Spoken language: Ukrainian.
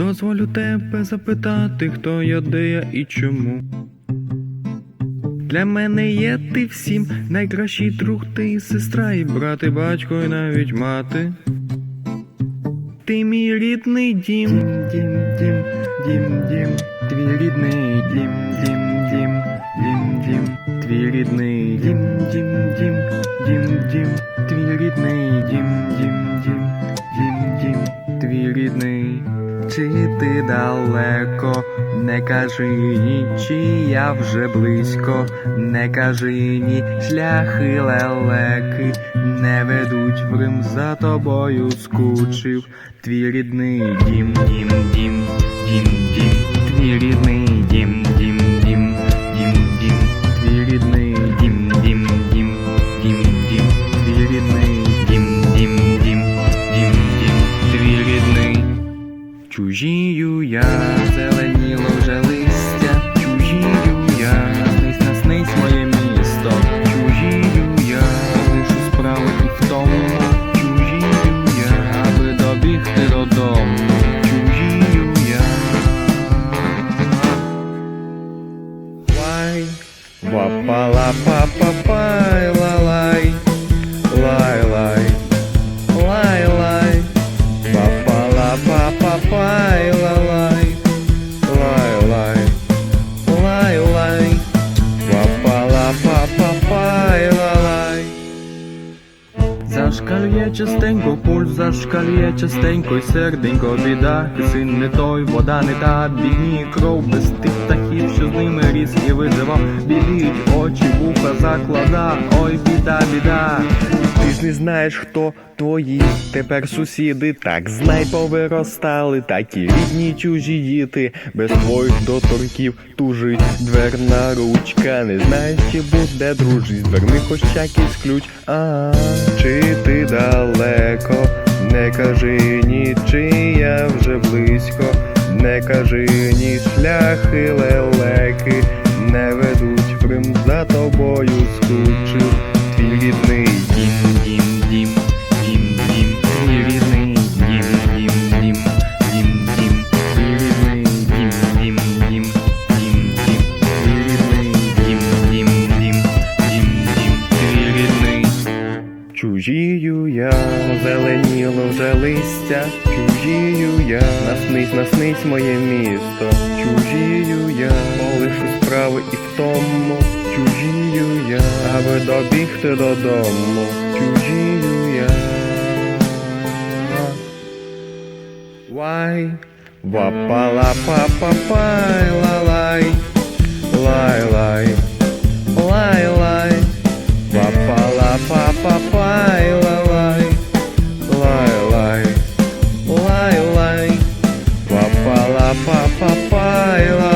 Дозволю тебе запитати, хто я, де я і чому. Для мене є ти всім найкращий друг, ти і сестра, і брат, і батько, і навіть мати. Ти мій рідний дім, дім, дім, дім, дім, твій рідний дім, дім, дім, дім, дім, твій рідний дім, дім, дім, дім, дім, твій рідний дім, дім, дім, дім, дім, твій рідний. Чи ти далеко, не кажи ні, чи я вже близько, не кажи ні, шляхи лелеки не ведуть в Рим за тобою скучив. Твій рідний дім, дім, дім, дім, дім, твій рідний дім, я, зеленіло вже листя, чужію я, наснись, наснись моє місто, чужію я, лишу справи і в тому, чужію я, аби добігти додому, чужію я. Лай, вапала папа пай, лалай, лай, лай, лай, Зашкалює частенько, пульс зашкалює частенько, І серденько. Біда, син не той, вода не та, бідні кров без тих птахів, що з ними ріс і визивав, біліють очі, вуха заклада, ой, біда, біда. Ти ж не знаєш, хто твої тепер сусіди, так знай повиростали, такі рідні чужі діти, без твоїх доторків тужить дверна ручка, не знаєш, чи буде дружить, з дверми хоч якийсь ключ, а чи ти далеко, не кажи ні, чи я вже близько, не кажи ні, шляхи лелеки, не ведуть. В Рим за тобою скучив, твій рідний дім, дім, дім, дім, дім, твій рідний дім, дім, дім, дім, дім, твій рідний дім, дім, дім, дім, дім, твій рідний дім, дім, дім, дім, дім, твій. Чужію я, зеленіло вже листя, чужію я, наснись, наснись моє місто, чужію я, полишу справи і в тому, чужію я, аби добігти додому, чужію я. Вай, вапала папа пай, лалай, лай лай, лай лай. Папала папа пай лай лай лай лай. Лай Папала папа пай лай